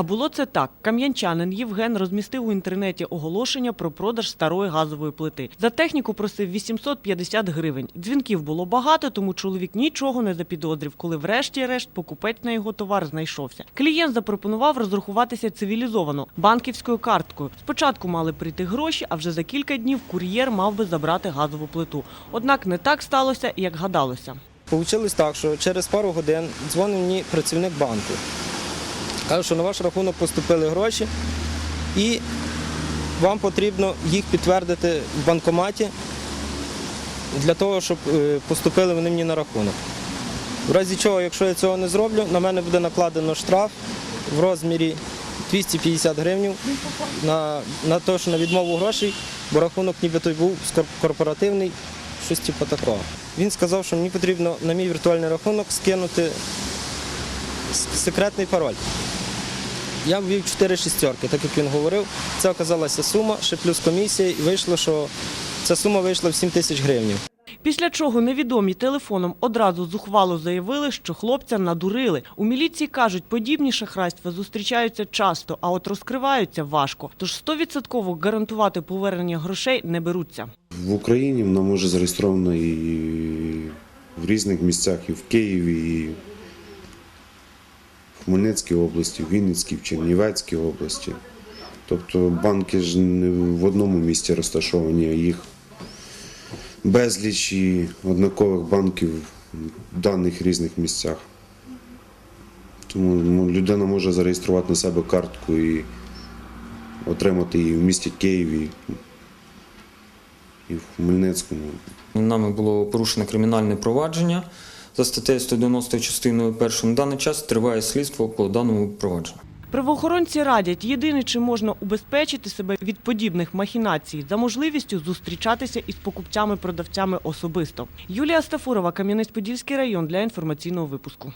А було це так: кам'янчанин Євген розмістив у інтернеті оголошення про продаж старої газової плити. За техніку просив 850 гривень. Дзвінків було багато, тому чоловік нічого не запідозрив, коли врешті-решт покупець на його товар знайшовся. Клієнт запропонував розрахуватися цивілізовано банківською карткою. Спочатку мали прийти гроші, а вже за кілька днів кур'єр мав би забрати газову плиту. Однак не так сталося, як гадалося. Получилось так, що через пару годин дзвонив мені працівник банку. Каже, що на ваш рахунок поступили гроші і вам потрібно їх підтвердити в банкоматі для того, щоб е, поступили вони мені на рахунок. В разі чого, якщо я цього не зроблю, на мене буде накладено штраф в розмірі 250 гривень на, на те, що на відмову грошей, бо рахунок ніби той був корпоративний, щось типу такого. Він сказав, що мені потрібно на мій віртуальний рахунок скинути секретний пароль. Я ввів 4 шістерки, так як він говорив. Це оказалася сума, ще плюс комісія, і вийшло, що ця сума вийшла в 7 тисяч гривень. Після чого невідомі телефоном одразу зухвало заявили, що хлопця надурили. У міліції кажуть, подібні шахрайства зустрічаються часто, а от розкриваються важко. Тож стовідсотково гарантувати повернення грошей не беруться. В Україні вона може зареєстрована і в різних місцях, і в Києві, і Хмельницькій області, в Вінницькій, в Чернівецькій області. Тобто банки ж не в одному місці розташовані, а їх безліч і однакових банків в даних різних місцях. Тому ну, людина може зареєструвати на себе картку і отримати її в місті Києві і в Хмельницькому. Нами було порушено кримінальне провадження за статтею 190 частиною 1. На даний час триває слідство по даному провадженню. Правоохоронці радять, єдине, чи можна убезпечити себе від подібних махінацій за можливістю зустрічатися із покупцями-продавцями особисто. Юлія Стафурова, Кам'янець-Подільський район для інформаційного випуску.